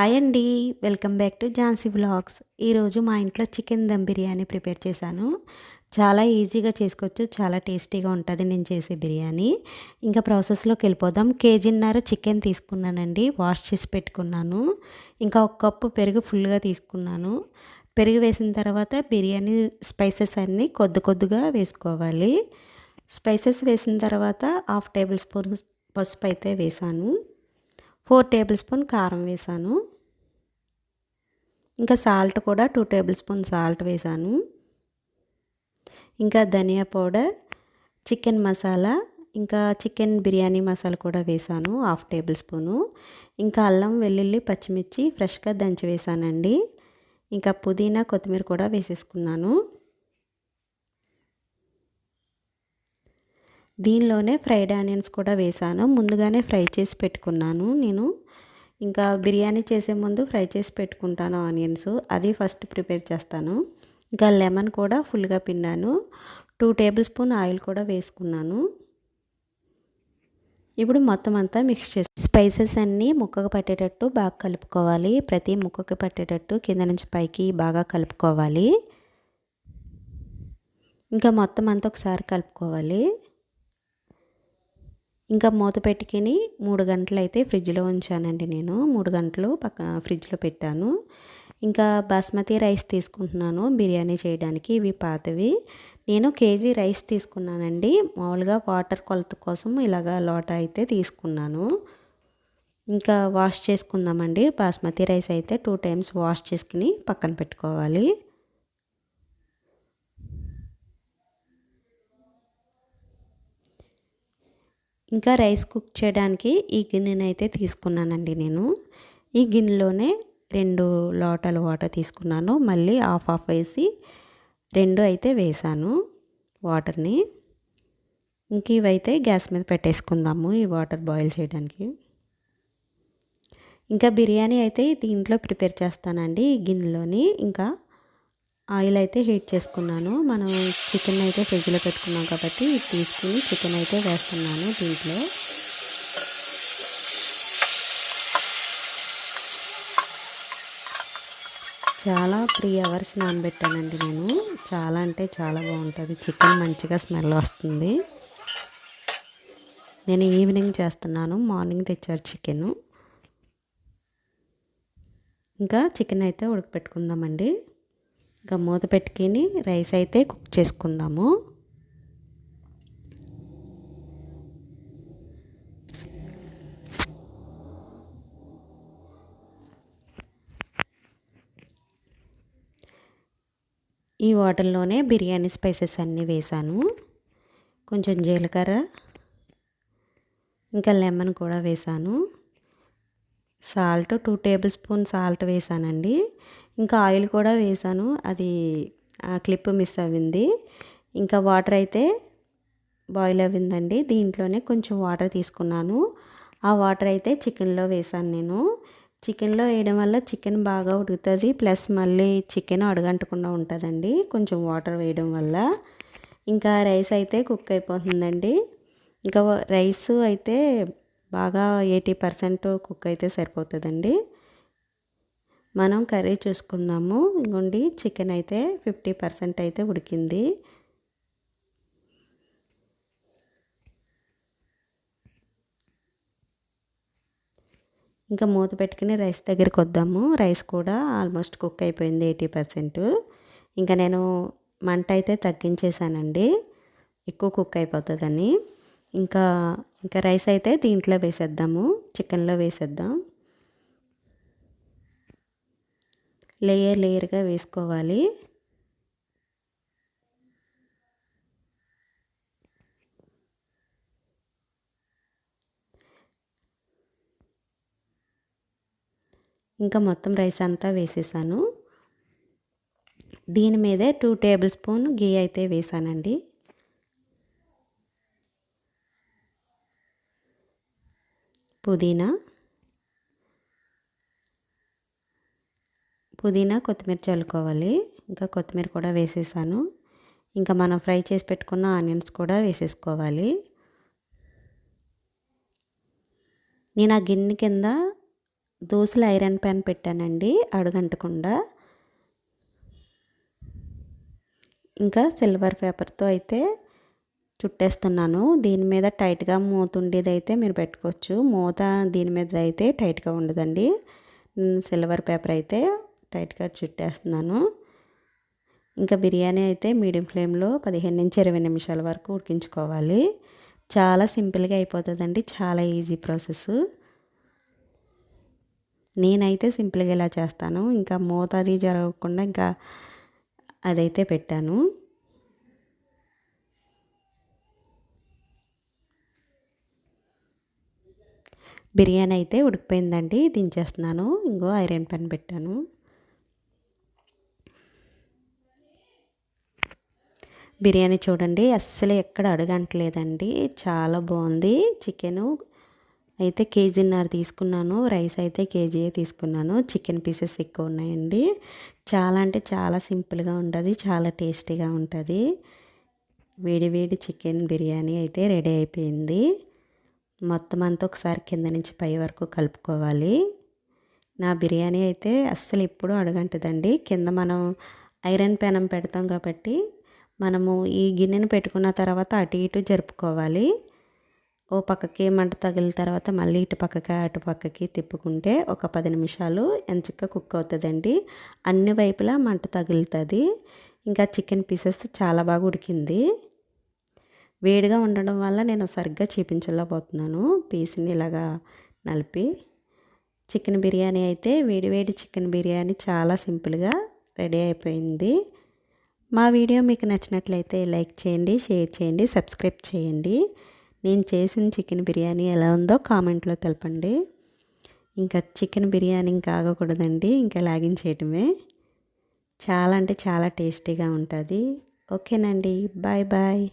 Hi అండి. Welcome back to Jhansi vlogs. ఈరోజు మా ఇంట్లో చికెన్ దమ్ బిర్యానీ ప్రిపేర్ చేశాను. చాలా ఈజీగా చేసుకోవచ్చు చాలా టేస్టీగా ఉంటుంది నేను చేసే బిర్యానీ. ఇంకా ప్రాసెస్లోకి వెళ్ళిపోదాం. కేజీన్నర చికెన్ తీసుకున్నానండి. వాష్ చేసి పెట్టుకున్నాను. ఇంకా ఒక కప్పు పెరుగు ఫుల్గా తీసుకున్నాను. పెరుగు వేసిన తర్వాత బిర్యానీ స్పైసెస్ అన్నీ కొద్ది కొద్దిగా వేసుకోవాలి. స్పైసెస్ వేసిన తర్వాత హాఫ్ టేబుల్ స్పూన్ పసుపు అయితే వేసాను. ఫోర్ టేబుల్ స్పూన్ కారం వేసాను. ఇంకా సాల్ట్ కూడా టూ టేబుల్ స్పూన్ సాల్ట్ వేసాను. ఇంకా ధనియా పౌడర్ చికెన్ మసాలా ఇంకా చికెన్ బిర్యానీ మసాలా కూడా వేసాను హాఫ్ టేబుల్ స్పూను. ఇంకా అల్లం వెల్లుల్లి పచ్చిమిర్చి ఫ్రెష్గా దంచి వేసానండి. ఇంకా పుదీనా కొత్తిమీర కూడా వేసేసుకున్నాను. దీనిలోనే ఫ్రైడ్ ఆనియన్స్ కూడా వేసాను. ముందుగానే ఫ్రై చేసి పెట్టుకున్నాను నేను. ఇంకా బిర్యానీ చేసే ముందు ఫ్రై చేసి పెట్టుకుంటాను ఆనియన్స్. అది ఫస్ట్ ప్రిపేర్ చేస్తాను. ఇంకా లెమన్ కూడా ఫుల్గా పిండాను. టూ టేబుల్ స్పూన్ ఆయిల్ కూడా వేసుకున్నాను. ఇప్పుడు మొత్తం అంతా మిక్స్ చేసి స్పైసెస్ అన్నీ ముక్కకు పట్టేటట్టు బాగా కలుపుకోవాలి. ప్రతి ముక్కకు పట్టేటట్టు కింద నుంచి పైకి బాగా కలుపుకోవాలి. ఇంకా మొత్తం అంతా ఒకసారి కలుపుకోవాలి. ఇంకా మూత పెట్టుకుని మూడు గంటలు అయితే ఫ్రిడ్జ్లో ఉంచానండి నేను. మూడు గంటలు పక్క ఫ్రిడ్జ్లో పెట్టాను. ఇంకా బాస్మతి రైస్ తీసుకుంటున్నాను బిర్యానీ చేయడానికి. ఇవి పాతవి. నేను కేజీ రైస్ తీసుకున్నానండి. మామూలుగా వాటర్ కొలత కోసం ఇలాగా లోట అయితే తీసుకున్నాను. ఇంకా వాష్ చేసుకుందామండి. బాస్మతి రైస్ అయితే టూ టైమ్స్ వాష్ చేసుకుని పక్కన పెట్టుకోవాలి. ఇంకా రైస్ కుక్ చేయడానికి ఈ గిన్నెనైతే తీసుకున్నానండి నేను. ఈ గిన్నెలోనే రెండు లోటాలు వాటర్ తీసుకున్నాను. మళ్ళీ ఆఫ్ ఆఫ్ వేసి రెండు అయితే వేసాను వాటర్ని. ఇంక ఇవైతే గ్యాస్ మీద పెట్టేసుకుందాము ఈ వాటర్ బాయిల్ చేయడానికి. ఇంకా బిర్యానీ అయితే దీంట్లో ప్రిపేర్ చేస్తానండి ఈ గిన్నెలోని. ఇంకా ఆయిల్ అయితే హీట్ చేసుకున్నాను. మనం చికెన్ అయితే ఫ్రిడ్జ్లో పెట్టుకున్నాం కాబట్టి తీసుకుని చికెన్ అయితే వేస్తున్నాను దీంట్లో. చాలా త్రీ అవర్స్ నానబెట్టానండి నేను. చాలా అంటే చాలా బాగుంటుంది. చికెన్ మంచిగా స్మెల్ వస్తుంది. నేను ఈవినింగ్ చేస్తున్నాను. మార్నింగ్ తెచ్చారు చికెను. ఇంకా చికెన్ అయితే ఉడకపెట్టుకుందామండి. ఇంకా మూత పెట్టుకుని రైస్ అయితే కుక్ చేసుకుందాము. ఈ వాటర్లోనే బిర్యానీ స్పైసెస్ అన్నీ వేసాను. కొంచెం జీలకర్ర ఇంకా లెమన్ కూడా వేసాను. Salt two tablespoon salt వేసానండి. ఇంకా ఆయిల్ కూడా వేసాను. అది ఆ క్లిప్ మిస్ అవ్వింది. ఇంకా వాటర్ అయితే బాయిల్ అవ్విందండి. దీంట్లోనే కొంచెం వాటర్ తీసుకున్నాను. ఆ వాటర్ అయితే చికెన్లో వేసాను నేను. చికెన్లో వేయడం వల్ల చికెన్ బాగా ఉడుకుతుంది. ప్లస్ మళ్ళీ చికెన్ అడగంటకుండా ఉంటుందండి. కొంచెం వాటర్ వేయడం వల్ల. ఇంకా రైస్ అయితే కుక్ అయిపోతుందండి. ఇంకా రైస్ అయితే బాగా ఎయిటీ పర్సెంట్ కుక్ అయితే సరిపోతుందండి. మనం కర్రీ చూసుకుందాము. ఇంకోండి చికెన్ అయితే ఫిఫ్టీ పర్సెంట్ అయితే ఉడికింది. ఇంకా మూత పెట్టుకుని రైస్ దగ్గరికి వద్దాము. రైస్ కూడా ఆల్మోస్ట్ కుక్ అయిపోయింది ఎయిటీ పర్సెంట్. ఇంకా నేను మంట అయితే తగ్గించేసానండి. ఎక్కువ కుక్ అయిపోతుందని. ఇంకా ఇంకా రైస్ అయితే దీంట్లో వేసేద్దాము. చికెన్లో వేసేద్దాం. లేయర్ లేయర్గా వేసుకోవాలి. ఇంకా మొత్తం రైస్ అంతా వేసేసాను. దీని మీదే టూ టేబుల్ స్పూన్ గీ అయితే వేసానండి. పుదీనా. పుదీనా కొత్తిమీర చల్లుకోవాలి. ఇంకా కొత్తిమీర కూడా వేసేసాను. ఇంకా మనం ఫ్రై చేసి పెట్టుకున్న ఆనియన్స్ కూడా వేసేసుకోవాలి. నేను ఆ గిన్నె కింద దోశలు ఐరన్ ప్యాన్ పెట్టానండి అడుగంటకుండా. ఇంకా సిల్వర్ పేపర్తో అయితే చుట్టేస్తున్నాను. దీని మీద టైట్గా మూత ఉండేది అయితే మీరు పెట్టుకోవచ్చు. మూత దీని మీద అయితే టైట్గా ఉండదండి. సిల్వర్ పేపర్ అయితే టైట్గా చుట్టేస్తున్నాను. ఇంకా బిర్యానీ అయితే మీడియం ఫ్లేమ్లో పదిహేను నుంచి ఇరవై నిమిషాల వరకు ఉడికించుకోవాలి. చాలా సింపుల్గా అయిపోతుందండి. చాలా ఈజీ ప్రాసెస్. నేనైతే సింపుల్గా ఇలా చేస్తాను. ఇంకా మూత అది జరగకుండా ఇంకా అదైతే పెట్టాను. బిర్యానీ అయితే ఉడికిపోయిందండి. దించేస్తున్నాను. ఇంకో ఐరన్ పెన్ పెట్టాను. బిర్యానీ చూడండి అస్సలు ఎక్కడ అడగంటలేదండి. చాలా బాగుంది. చికెను అయితే కేజీన్నర తీసుకున్నాను రైస్ అయితే కేజీయే తీసుకున్నాను. చికెన్ పీసెస్ ఎక్కువ ఉన్నాయండి. చాలా అంటే చాలా సింపుల్గా ఉంటుంది చాలా టేస్టీగా ఉంటుంది. వేడి వేడి చికెన్ బిర్యానీ అయితే రెడీ అయిపోయింది. మొత్తం అంతా ఒకసారి కింద నుంచి పై వరకు కలుపుకోవాలి. నా బిర్యానీ అయితే అస్సలు ఎప్పుడూ అడగంటదండి. కింద మనం ఐరన్ పెనం పెడతాం కాబట్టి మనము ఈ గిన్నెను పెట్టుకున్న తర్వాత అటు ఇటు జరుపుకోవాలి. ఓ పక్కకి మంట తగిలిన తర్వాత మళ్ళీ ఇటు పక్కకి అటు పక్కకి తిప్పుకుంటే ఒక పది నిమిషాలు ఎంచక్క కుక్ అవుతుందండి. అన్ని వైపులా మంట తగులుతుంది. ఇంకా చికెన్ పీసెస్ చాలా బాగా ఉడికింది. వేడిగా ఉండడం వల్ల నేను సరిగ్గా చూపించలేకపోతున్నాను. పీస్ని ఇలాగా నలిపి. చికెన్ బిర్యానీ అయితే వేడి వేడి చికెన్ బిర్యానీ చాలా సింపుల్గా రెడీ అయిపోయింది. మా వీడియో మీకు నచ్చినట్లయితే లైక్ చేయండి షేర్ చేయండి సబ్స్క్రైబ్ చేయండి. నేను చేసిన చికెన్ బిర్యానీ ఎలా ఉందో కామెంట్లో తెలపండి. ఇంకా చికెన్ బిర్యానీ ఇంకా ఆగకూడదండి ఇంకా లాగించేయటమే. చాలా అంటే చాలా టేస్టీగా ఉంటుంది. ఓకేనండి బాయ్ బాయ్.